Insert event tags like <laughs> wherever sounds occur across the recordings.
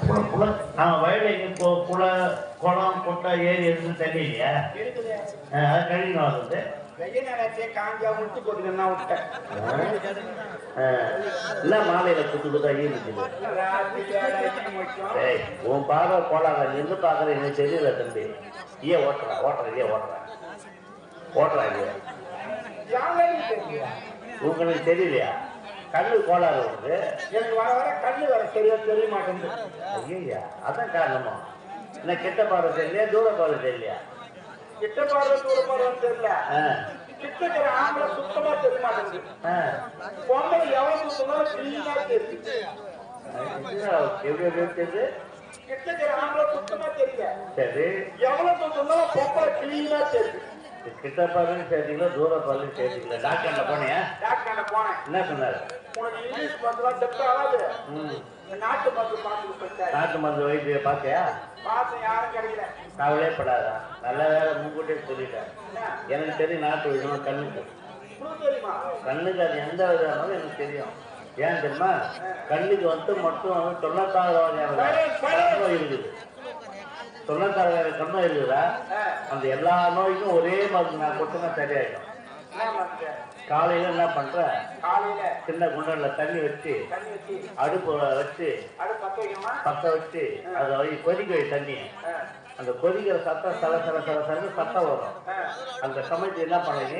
குள குள நாங்கள் வயலில் எங்கே போ குள குளம் குட்டை ஏரி எதுவும் தண்ணி இல்லையா அது கழிவு வருது வெயில் காஞ்சா முட்டு போட்டுக்கன்னு நான் விட்டேன். இல்ல மாலையில குத்து குத்தா இருக்குது உன் பார்வை போலாத நின்று பார்க்கற எனக்கு தெரியல தம்பி. ஏன் ஓட்டுறா ஓட்டுற ஏன் ஓட்டுறா. ஓட்டுறா இல்லையா? உங்களுக்கு தெரியலையா? கண்ணு கோளாறு உனக்கு எனக்கு வர வர கண்ணு வர சரியா தெரிய மாட்டேங்குது. ஐயா அதான் காரணமா? என்ன கெட்ட பார்வை தெரியலையா தூர பார்வை தெரியலையா? கிட்ட பார்வை தூர பார்வைன்னு தெரியல. கிட்ட ஆம்பளை சுத்தமா தெரிய மாட்டேங்குது. பொம்பளை எவ்வளவு சுத்தமா கிளீனா தெரியுது எப்படி எப்படி தெரியுது கிட்ட ஆம்பளை சுத்தமா தெரியல. சரி. எவ்வளவு சுத்தமா பொம்பளை கிளீனா தெரியுது கிட்ட பார்வையும் சேர்த்தீங்களா தூர பார்வையும் சேர்த்தீங்களா? டாக்டர்ல போனியா? டாக்டர் போனேன். என்ன சொன்னாரு? உனக்கு இங்கிலீஷ் மருந்துலாம் செட் ஆகாது. ம். நாட்டு மருந்து பார்த்து போயிட்டாரு நாட்டு மருந்து வைத்திய பார்த்தியா? பார்த்து யாரும் கிடைக்கல கவலையே படாதா? நல்ல வேலை முன்கூட்டியே சொல்லிட்டேன் எனக்கு தெரியும் நாட்டு வைத்தியம் கண்ணுக்கு. கண்ணுக்கு அது எந்த விதமானது எனக்கு தெரியும். ஏன் தெரியுமா? கண்ணுக்கு வந்து மட்டும் தொண்ணூத்தாறு வகையான இருக்குது. தொண்ணூத்தாறு வகையான கண் நோய் இருக்குதா அந்த எல்லா நோய்க்கும் ஒரே மருந்து நான் கொடுத்தனா சரியாயிடும் காலையில என்ன பண்ற? காலையில. சின்ன குண்டல்ல தண்ணி வச்சு அடுப்பு வச்சு பத்த வச்சு அதை கொதிக்க வை தண்ணி. அந்த கொதிக்கிற சத்தம் சல சல சல சல சத்தம் வரும். அந்த சமயத்தில் என்ன பண்ணுங்க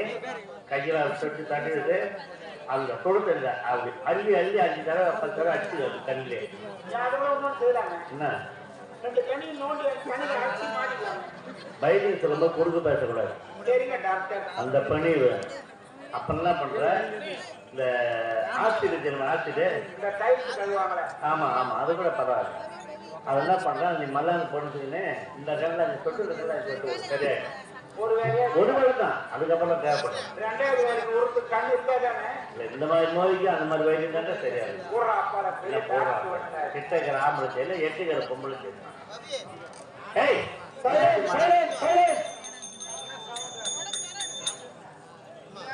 கையில தொட்டு தட்டிட்டு அந்த தொடுத்தல அப்படி அள்ளி அள்ளி அஞ்சு தடவை பத்து தடவை ஒண்ணும் செய்யலாங்க என்ன? வைத்தியம் சொல்லும்போது குறுக்கு பேசக்கூடாது. அந்த பணிவு. அப்ப என்ன பண்ற இந்த இந்த டைல்ஸ் கழுவாங்களே. ஆமா ஆமா அது கூட பரவாயில்ல. அது என்ன பண்ற நீ மல்லாந்து போனதுக்குன்னு இந்த கண்ணில் தொட்டு சரியாயிடும். ஒரு வேலை தான். அதுக்கப்புறம் தேவைப்படும் ரெண்டாவது வேலைக்கு ஒருத்தர் கண்ணு இருந்தா தானே? இல்ல, இந்த மாதிரி நோய்க்கு அந்த மாதிரி வைத்தியம் தானே பெரிய இல்ல, வந்தாரு. கிட்டக்கிற ஆம்பளை செய்யல எட்டுக்கிற பொம்பளை செய்யலாம் ஏய்.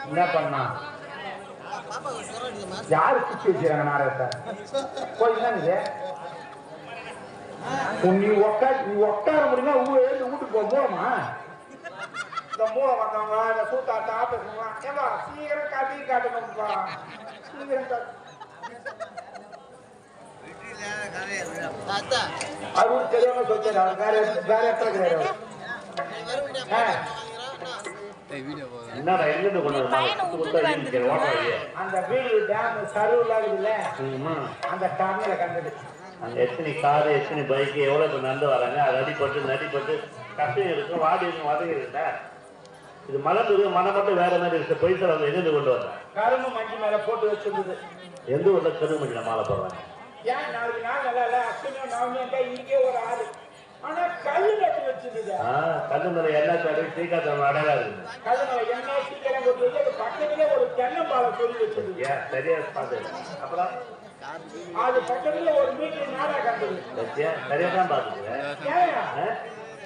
என்ன பண்ணா? யாரு சுத்தி வச்சுறாங்க நாரத்தை போய் என்னங்க நீ உட்கார் நீ உட்கார முடியுமா? ஊ எழுந்து வீட்டுக்கு போக இந்த மூலம் வந்தவங்க இந்த சூத்தாட்ட ஆபீஸ்வங்க ஏமா சீக்கிரம் காட்டி காட்டணும்ப்பா சீக்கிரம் காட்டு அவரு தெரியாம சொல்லிட்டாரு அவர் வேற வேற இடத்துல என்னடா கொண்டு. அந்த வீடு டேம் சருவில் இருக்குல்ல. அந்த டர்னில் கண்டது அங்க எத்தனை காரு எத்தனை பைக்கு எவ்வளவு பேர் நடந்து வராங்க? அது அடிப்பட்டு நடிப்பட்டு கஷ்டம் இருக்கும் வாடி இருக்கும் வதங்கி இருக்குல்ல இது மனம் இருக்கு மனம் மட்டும் வேற மாதிரி இருக்கு. பைசா வந்து எங்கிருந்து கொண்டு வந்தேன் கரும்பு மஞ்சள் மேல போட்டு வச்சிருந்தது. எந்த ஊர்ல கருமஞ்சில மாலை போடுறாங்க? ஏன் நாளைக்கு நாள் நல்லா இல்ல அஷ்டமியும் நவமியும் தான் இங்கே ஒரு ஆறு ஆனா கல்லு கட்டி வச்சிருந்தது. கண்ணு மேல எண்ணெய் தடவி ஸ்ரீகாந்தம் அடையாளம் இருக்குது கல்லு மேல எண்ணெய் சீக்கிரம் கொண்டு வந்து அது பக்கத்துல ஒரு தென்னம்பாலம் சொல்லி வச்சிருந்தது. ஏன்? சரியா பார்த்தது அப்புறம்? அது பக்கத்துல ஒரு மீட்டர் நாடா கண்டது. சரியா தான் பாத்துக்கிறேன்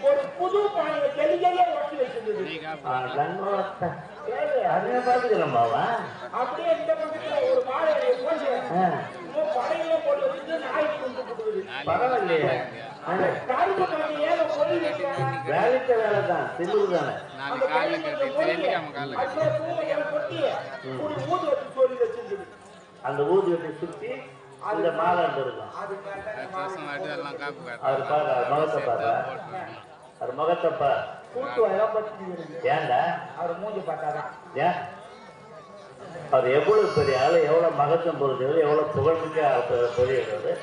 ஒரு புது பானையை தெளி தெளியா ஒட்டி வச்சிருந்தது ஏழு. அதுவே பாத்துக்கிறேன் பாவா அப்படியே இந்த பக்கத்துல ஒரு படையில போட்டு வச்சுட்டு நாய்க்கு கொண்டு கொடுக்குது. பரவாயில்லையே. ஏன் வேலைக்கு வேலை தான் தானே. அந்த கொட்டி, ஒரு ஊது வச்சு சொல்லி வச்சிருந்தது. அந்த ஊதியத்தை சுத்தி அந்த மாலை அது பாரு முகத்தை பாரு. அவர் முகத்தை பாரு கூட்டு வயலாம் பத்தி ஏன்டா? அவர் மூஞ்சி பார்த்தாதான் ஏன் அவர் எவ்வளவு பெரிய ஆளு எவ்வளவு மகத்துவம் பொறுத்தவர் எவ்வளவு புகழ்மிக்க பொரியவர்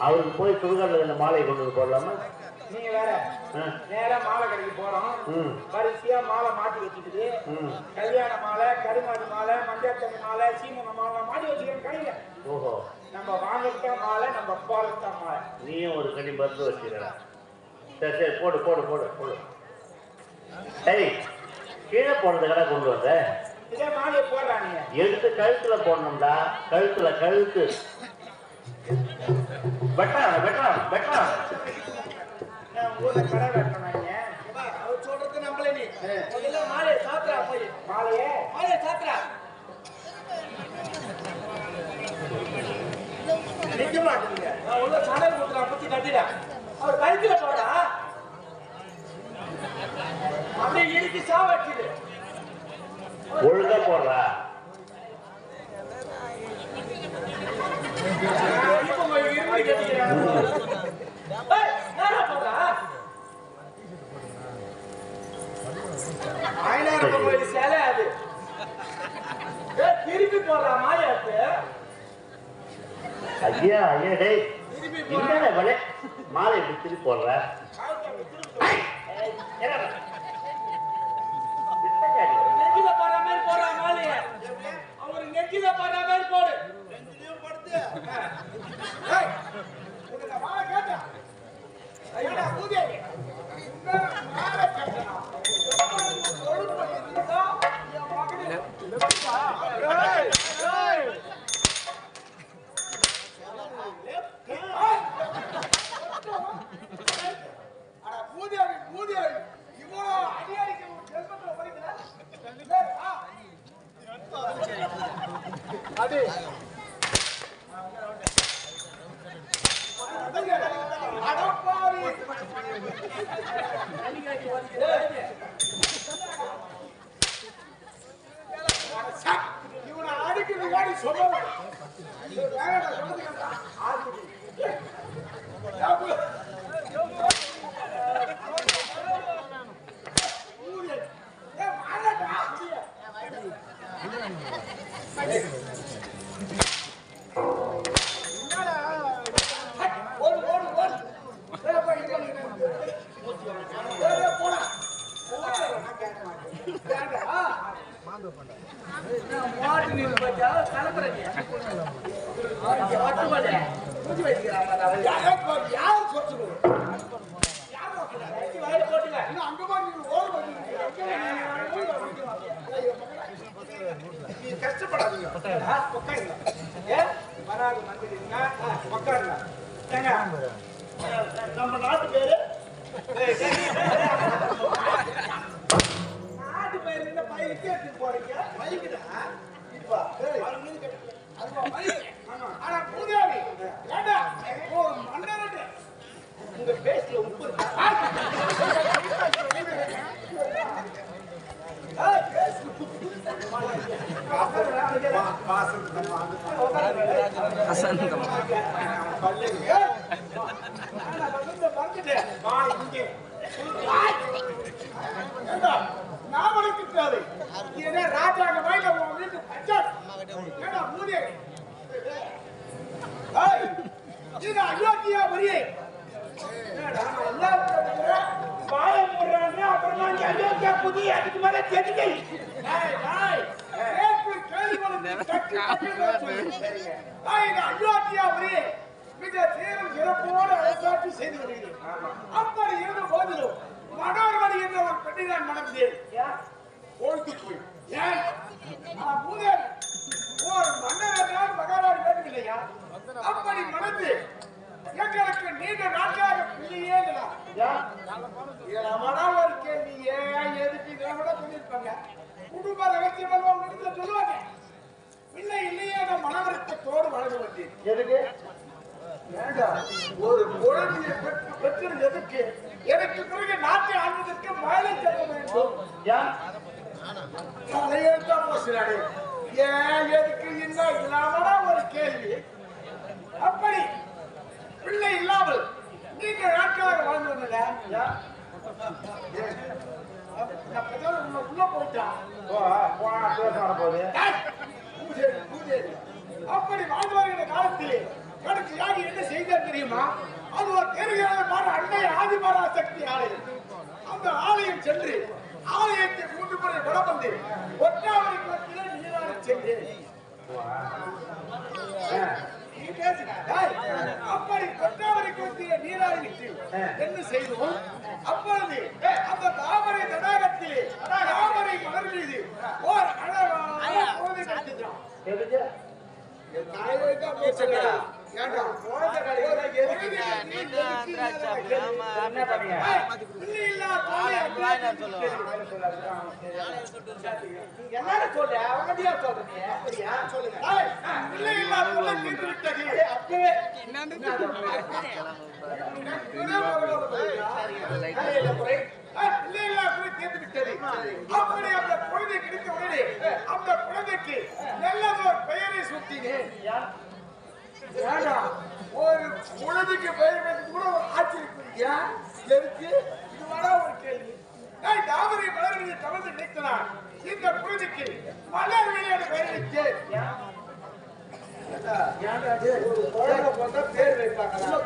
அவருக்கு போய் சுடுகாட்டில் இந்த மாலையை கொண்டு போடலாமா? நீங்க வேற நேரா மாலை கடைக்கு போறோம். வரிசையா மாலை மாட்டி வச்சுக்குது ம். கல்யாண மாலை கருமாதி மாலை மஞ்சத்தண்ணி மாலை சீமன மாலை மாட்டி வச்சுக்கிறேன் கடையில. ஓஹோ. நம்ம வாங்கிட்டா மாலை நம்ம போறதா மாலை. நீயும் ஒரு கனி மருந்து வச்சுக்கிற. சரி சரி போடு போடு போடு போடு. ஏய் கீழே போனது கடை கொண்டு வந்த? எடுத்து கழுத்துல போடணும்டா. கழுத்துல கழுத்து. வெட்டான் வெட்டான் வெட்டான் நான் ஊர்ல கடை வெட்டணும் சொல்றது நம்பல நீ. முதல்ல மாலையை சாத்துறா போய். மாலையே மாலையை சாத்துறா. நிக்க மாட்டீங்க நான் உள்ள சடல் குத்துறா குத்தி கட்டிடா அவர் கழுத்துல போடா அப்படியே இறுக்கி சாவடிச்சுது ஒழுங்கா போடுறா இப்போ போய் இருமுடி கட்டிக்கிறான் ஏய், என்னடா போடுறா ஆயினாயிரம் கோயில் சேலை அது திருப்பி போடுறா மாயாத்து ஐயா ஐயா டேய் மாலை இப்படி திருப்பி போடுற ஏய், என்னடா? வித்தக்காரி. நெஞ்சில போடுற மாதிரி போடுறா மாலைய அவரு நெஞ்சில போடுற மாதிரி போடு ஏய், உனக்கு மாலை கேட்டா ஐயா பூஜை மாலை கேட்டா கொழுப்பு இருந்தா என் மகனே ஏய் ஏய் அட பூதேவி பூதேவி இவ்வளோ அடி அடிக்க ஒரு ஜென்மத்தில் ஓடிக்கல ஏய், ஆ. அடி அடப்பாவி இவனை அடிக்கிறது காடி சொல்லல இது வேற சொல்லுங்க ஆதி ஓடு ஓடு ஓடு வேற போய் இது பண்ணுங்க வேற போடா மாட்டு நீர் பச்சா கலப்புறீங்க பட்டு போடு மூஞ்சி வைக்கிறான் யார் சொல்லுங்க யார் வாயில போட்டுங்க இன்னும் அங்க போய் நீங்க ஓடு வந்து நீ <laughs> கஷ்டப்படாதீங்க உட்காருங்க நம்ம நாட்டு பேரு? எடுத்து போறீங்க பைக்குடா இப்ப அது மீது கட்டு அதுவா பைக்கு ஆனா பூதேவி ஏண்டா ஒரு மன்னரட்டு உங்க பேஸ்ல உப்பு இருக்கா? ஏய், பேஸ்ல உப்பு புதிய அதுக்கு மேல தெரிஞ்சு அயோத்தியாவிலே மிக சீரும் சிறப்போடு அரசாட்சி செய்து வருகிறேன் அப்படி இருந்த போதிலும் மனோர்மணி என்ற ஒரு பெண்ணை நான் மணந்தேன் ஓய்த்து போய் ஏன் பூதேவி, ஒரு மன்னர் என்றால் மகாராணி வேண்டும் இல்லையா அப்படி மணந்து எங்களுக்கு நீண்ட நாட்களாக பிள்ளையே ஒரு கேள்வி. ஏன் எதுக்கு இதை விட சொல்லியிருப்பாங்க? குடும்ப ரகசியம் இடத்துல சொல்லுவாங்க. இல்லை இல்லையே நான் மனவருத்தத்தோடு வளர்ந்து வந்தேன். எதுக்கு? ஒரு குழந்தையை பெற்று பெற்றது எதுக்கு எனக்கு பிறகு நாட்டை ஆள்வதற்கு மழை செல்ல வேண்டும். ஏன் தலையெழுத்தா போசினாடு ஏன் எதுக்கு இன்னும் இல்லாமடா ஒரு கேள்வி? அப்படி பிள்ளை இல்லாமல் நீங்க நாட்களாக வாழ்ந்து வந்தல உள்ள பூஜை, பூஜை. அப்படி வாழ்ந்து வருகிற காலத்திலே எனக்கு யாரு என்ன செய்தார் தெரியுமா? அது ஒரு மாற அன்னை ஆதிமாரா சக்தி ஆலயம். அந்த ஆலயம் சென்று ஆலயத்தை மூன்று முறை வடம் வந்து ஒற்றாவரை குளத்திலே நீராட சென்றேன். என்ன செய்தோம்? அப்பொழுது அந்த தாமரை தடாகத்திலே தாமரை மலர் மீது ஓர் அழகான என்ன சொல்றீங்க அப்படியா சொல்லுங்க இல்லாத விட்டது அப்படி அந்த குழந்தை கிடைத்த உடனே அந்த குழந்தைக்கு நல்லதொரு பெயரை சூட்டினேன் ஏண்டா, ஒரு குழந்தைக்கு பெயர் வைத்து கூட ஒரு ஆச்சரியம் ஏன் எதுக்கு இது வர ஒரு கேள்வி ஏய், தாமரை மலர்களை தவிர்த்து நினைக்கிறான் இந்த குழந்தைக்கு மலர் வெளியான பெயர் வைத்தேன் ஏன்டா டேய், ஒரு குழந்தை பிறந்தா பேர் வைப்பாங்களா?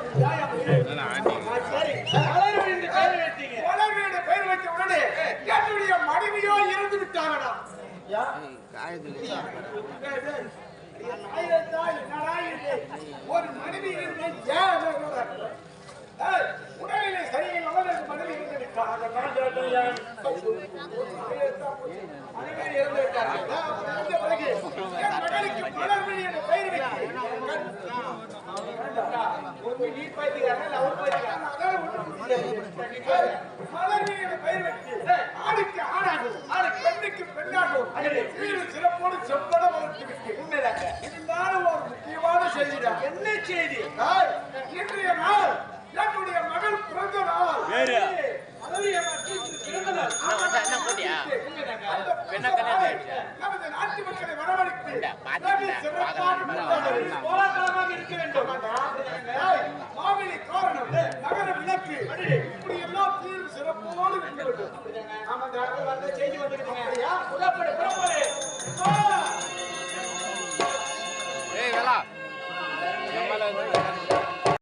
ஆ, சரி. மலர் விழுந்து பேர் வைத்தீங்க. மலர் வெளியான பெயர் வைத்த உடனே என்னுடைய மனைவியோ இறந்து விட்டாங்கடா ஒரு மனைவி சரியில்லாமல் எனக்கு மனைவி இருந்து விட்டார். அந்த காலத்துல ஏன் மனைவி என்ற பெயர். ஒண்ணு நீ அவர் என்ற பெயர் வைத்து பெண்ணாகும் வீடு சிறப்போடு செவ்வட வளர்த்து உண்மைதாங்க. இருந்தாலும் ஒரு முக்கியமான செய்திதான் என்ன செய்தி? நாள், இன்றைய நாள் என்னுடைய மகள் பிறந்த நாள். நமது நாட்டு மக்களை வரவழைத்து சிறப்பாக இருக்க வேண்டும். ஆமா திராவிட வந்து செய்தி வந்துருக்கீங்க